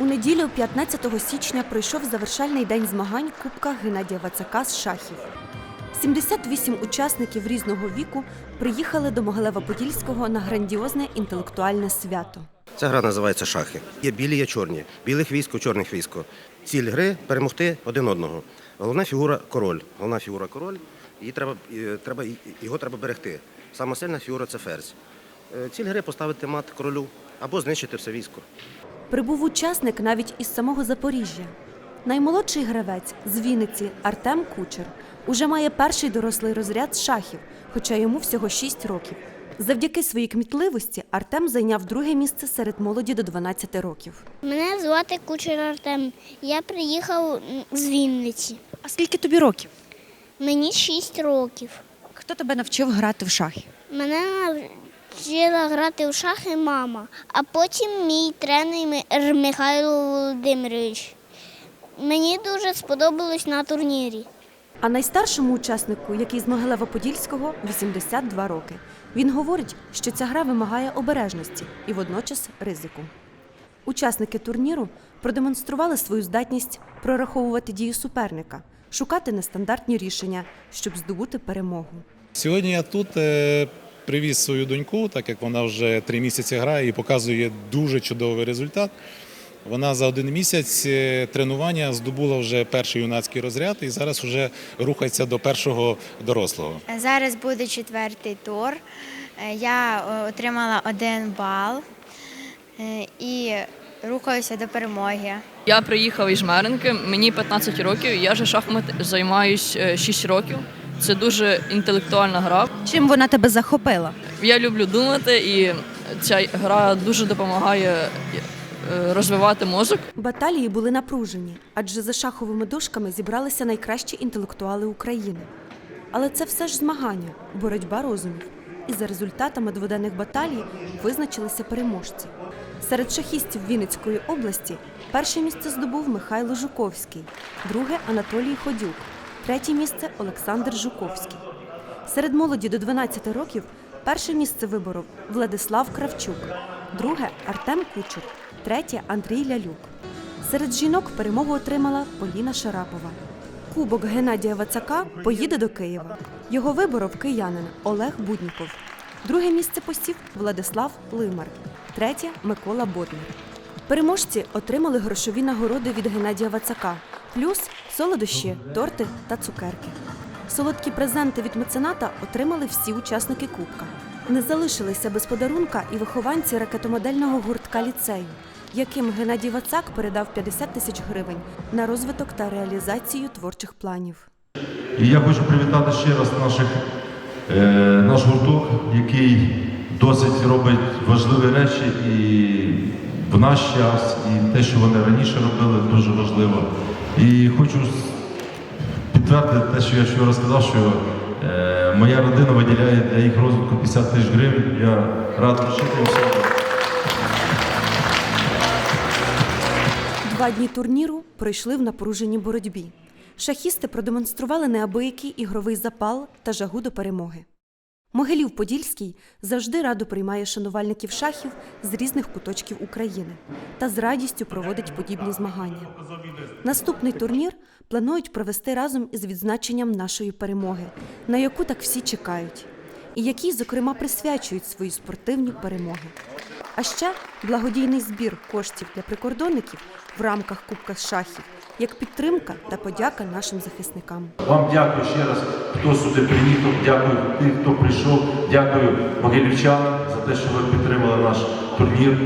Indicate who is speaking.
Speaker 1: У неділю, 15 січня, пройшов завершальний день змагань Кубка Геннадія Вацака з шахів. 78 учасників різного віку приїхали до Могилева-Подільського на грандіозне інтелектуальне свято.
Speaker 2: Ця гра називається шахи. Є білі, є чорні. Білих військо, чорних військо. Ціль гри перемогти один одного. Головна фігура король. Головна фігура король. Її треба, треба, його треба берегти. Сама сильна фігура це ферзь. Е, Ціль гри поставити мат королю або знищити все військо.
Speaker 1: Прибув учасник навіть із самого Запоріжжя. Наймолодший гравець з Вінниці Артем Кучер уже має перший дорослий розряд з шахів, хоча йому всього 6 років. Завдяки своїй кмітливості Артем зайняв друге місце серед молоді до 12 років.
Speaker 3: Мене звати Кучер Артем. Я приїхав з Вінниці.
Speaker 4: А скільки тобі років?
Speaker 3: Мені 6 років.
Speaker 4: Хто тебе навчив грати в шахи?
Speaker 3: Мене навчила грати в шахи мама, а потім мій тренер Михайло Володимирович. Мені дуже сподобалось на турнірі.
Speaker 1: А найстаршому учаснику, який з Могилева-Подільського, 82 роки. Він говорить, що ця гра вимагає обережності і водночас ризику. Учасники турніру продемонстрували свою здатність прораховувати дії суперника, шукати нестандартні рішення, щоб здобути перемогу.
Speaker 5: Сьогодні я тут е, привіз свою доньку, так як вона вже три місяці грає і показує дуже чудовий результат. Вона за один місяць е, тренування здобула вже перший юнацький розряд і зараз вже рухається до першого дорослого.
Speaker 6: Зараз буде четвертий тур. Е, Я е, отримала один бал і рухаюся до перемоги.
Speaker 7: Я приїхав із Жмеринки, мені 15 років, я вже шахмат займаюсь 6 років. Це дуже інтелектуальна гра.
Speaker 4: Чим вона тебе захопила?
Speaker 7: Я люблю думати, і ця гра дуже допомагає е, розвивати мозок.
Speaker 1: Баталії були напружені, адже за шаховими дошками зібралися найкращі інтелектуали України. Але це все ж змагання, боротьба розумів. І за результатами дводенних баталій визначилися переможці. Серед шахістів Вінницької області перше місце здобув Михайло Жуковський, друге Анатолій Ходюк, третє місце Олександр Жуковський. Серед молоді до 12 років перше місце виборов Владислав Кравчук, друге Артем Кучер, третє Андрій Лялюк. Серед жінок перемогу отримала Поліна Шарапова. Кубок Геннадія Вацака поїде до Києва. Його виборов киянин Олег Будніков. Друге місце посів Владислав Лимар, третє Микола Боднар. Переможці отримали грошові нагороди від Геннадія Вацака, плюс солодощі, торти та цукерки. Солодкі презенти від мецената отримали всі учасники Кубка. Не залишилися без подарунка і вихованці ракетомодельного гуртка ліцею, яким Геннадій Вацак передав 50 тисяч гривень на розвиток та реалізацію творчих планів.
Speaker 8: І я хочу привітати ще раз наших, е, наш гурток, який досить робить важливі речі і в наш час, і те, що вони раніше робили, дуже важливо. І хочу підтвердити те, що я вчора сказав, що е, моя родина виділяє для їх розвитку 50 тисяч гривень. Я радий вчити.
Speaker 1: Два дні турніру пройшли в напруженій боротьбі. Шахісти продемонстрували неабиякий ігровий запал та жагу до перемоги. Могилів Подільський завжди радо приймає шанувальників шахів з різних куточків України та з радістю проводить подібні змагання. Наступний турнір планують провести разом із відзначенням нашої перемоги, на яку так всі чекають, і якій, зокрема, присвячують свої спортивні перемоги. А ще благодійний збір коштів для прикордонників в рамках Кубка шахів як підтримка та подяка нашим захисникам.
Speaker 8: Вам дякую ще раз, хто сюди приїхав. Дякую тим, хто прийшов. Дякую могилівчанам за те, що ви підтримали наш турнір.